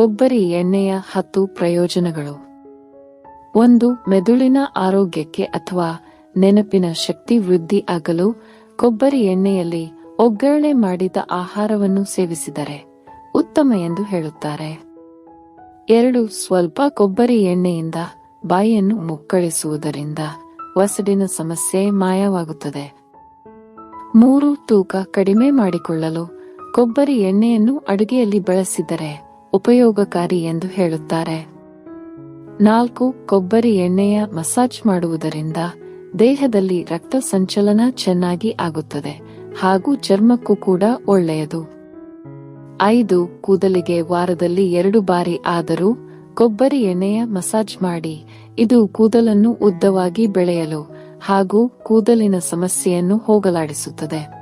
ಕೊಬ್ಬರಿ ಎಣ್ಣೆಯ ಹತ್ತು ಪ್ರಯೋಜನಗಳು. ಒಂದು, ಮೆದುಳಿನ ಆರೋಗ್ಯಕ್ಕೆ ಅಥವಾ ನೆನಪಿನ ಶಕ್ತಿ ವೃದ್ಧಿ ಆಗಲು ಕೊಬ್ಬರಿ ಎಣ್ಣೆಯಲ್ಲಿ ಒಗ್ಗರಣೆ ಮಾಡಿದ ಆಹಾರವನ್ನು ಸೇವಿಸಿದರೆ ಉತ್ತಮ ಎಂದು ಹೇಳುತ್ತಾರೆ. ಎರಡು, ಸ್ವಲ್ಪ ಕೊಬ್ಬರಿ ಎಣ್ಣೆಯಿಂದ ಬಾಯಿಯನ್ನು ಮುಕ್ಕಳಿಸುವುದರಿಂದ ವಸಡಿನ ಸಮಸ್ಯೆ ಮಾಯವಾಗುತ್ತದೆ. ಮೂರು, ತೂಕ ಕಡಿಮೆ ಮಾಡಿಕೊಳ್ಳಲು ಕೊಬ್ಬರಿ ಎಣ್ಣೆಯನ್ನು ಅಡುಗೆಯಲ್ಲಿ ಬಳಸಿದರೆ ಉಪಯೋಗಕಾರಿ ಎಂದು ಹೇಳುತ್ತಾರೆ. ನಾಲ್ಕು, ಕೊಬ್ಬರಿ ಎಣ್ಣೆಯ ಮಸಾಜ್ ಮಾಡುವುದರಿಂದ ದೇಹದಲ್ಲಿ ರಕ್ತ ಸಂಚಲನ ಚೆನ್ನಾಗಿ ಆಗುತ್ತದೆ ಹಾಗೂ ಚರ್ಮಕ್ಕೂ ಕೂಡ ಒಳ್ಳೆಯದು. ಐದು, ಕೂದಲಿಗೆ ವಾರದಲ್ಲಿ ಎರಡು ಬಾರಿ ಆದರೂ ಕೊಬ್ಬರಿ ಎಣ್ಣೆಯ ಮಸಾಜ್ ಮಾಡಿ, ಇದು ಕೂದಲನ್ನು ಉದ್ದವಾಗಿ ಬೆಳೆಯಲು ಹಾಗೂ ಕೂದಲಿನ ಸಮಸ್ಯೆಯನ್ನು ಹೋಗಲಾಡಿಸುತ್ತದೆ.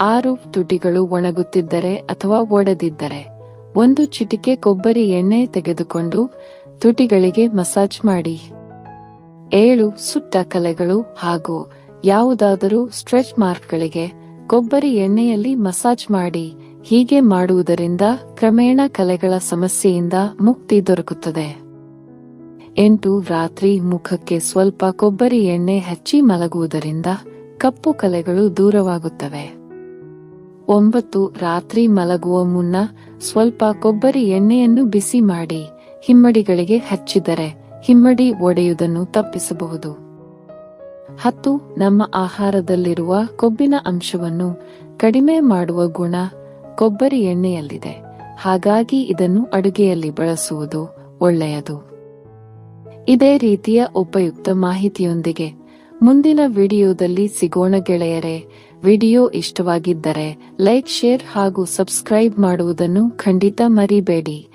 ಆರು, ತುಟಿಗಳು ಒಣಗುತ್ತಿದ್ದರೆ ಅಥವಾ ಒಡೆದಿದ್ದರೆ ಒಂದು ಚಿಟಿಕೆ ಕೊಬ್ಬರಿ ಎಣ್ಣೆ ತೆಗೆದುಕೊಂಡು ತುಟಿಗಳಿಗೆ ಮಸಾಜ್ ಮಾಡಿ. ಏಳು ಸುಟ್ಟ ಕಲೆಗಳು ಹಾಗೂ ಯಾವುದಾದರೂ ಸ್ಟ್ರೆಚ್ ಮಾರ್ಕ್ಗಳಿಗೆ ಕೊಬ್ಬರಿ ಎಣ್ಣೆಯಲ್ಲಿ ಮಸಾಜ್ ಮಾಡಿ. ಹೀಗೆ ಮಾಡುವುದರಿಂದ ಕ್ರಮೇಣ ಕಲೆಗಳ ಸಮಸ್ಯೆಯಿಂದ ಮುಕ್ತಿ ದೊರಕುತ್ತದೆ. ಎಂಟು ರಾತ್ರಿ ಮುಖಕ್ಕೆ ಸ್ವಲ್ಪ ಕೊಬ್ಬರಿ ಎಣ್ಣೆ ಹಚ್ಚಿ ಮಲಗುವುದರಿಂದ ಕಪ್ಪು ಕಲೆಗಳು ದೂರವಾಗುತ್ತವೆ. ಒಂಬತ್ತು ರಾತ್ರಿ ಮಲಗುವ ಮುನ್ನ ಸ್ವಲ್ಪ ಕೊಬ್ಬರಿ ಎಣ್ಣೆಯನ್ನು ಬಿಸಿ ಮಾಡಿ ಹಿಮ್ಮಡಿಗಳಿಗೆ ಹಚ್ಚಿದರೆ ಹಿಮ್ಮಡಿ ಒಡೆಯುವುದನ್ನು ತಪ್ಪಿಸಬಹುದು. ಹತ್ತು, ನಮ್ಮ ಆಹಾರದಲ್ಲಿರುವ ಕೊಬ್ಬಿನ ಅಂಶವನ್ನು ಕಡಿಮೆ ಮಾಡುವ ಗುಣ ಕೊಬ್ಬರಿ ಎಣ್ಣೆಯಲ್ಲಿದೆ. ಹಾಗಾಗಿ ಇದನ್ನು ಅಡುಗೆಯಲ್ಲಿ ಬಳಸುವುದು ಒಳ್ಳೆಯದು. ಇದೇ ರೀತಿಯ ಉಪಯುಕ್ತ ಮಾಹಿತಿಯೊಂದಿಗೆ ಮುಂದಿನ ವಿಡಿಯೋದಲ್ಲಿ ಸಿಗೋಣ ಗೆಳೆಯರೆ. ವಿಡಿಯೋ ಇಷ್ಟವಾಗಿದ್ದರೆ ಲೈಕ್ ಶೇರ್ ಹಾಗೂ ಸಬ್ಸ್ಕ್ರೈಬ್ ಮಾಡುವುದನ್ನು ಖಂಡಿತ ಮರಿಬೇಡಿ.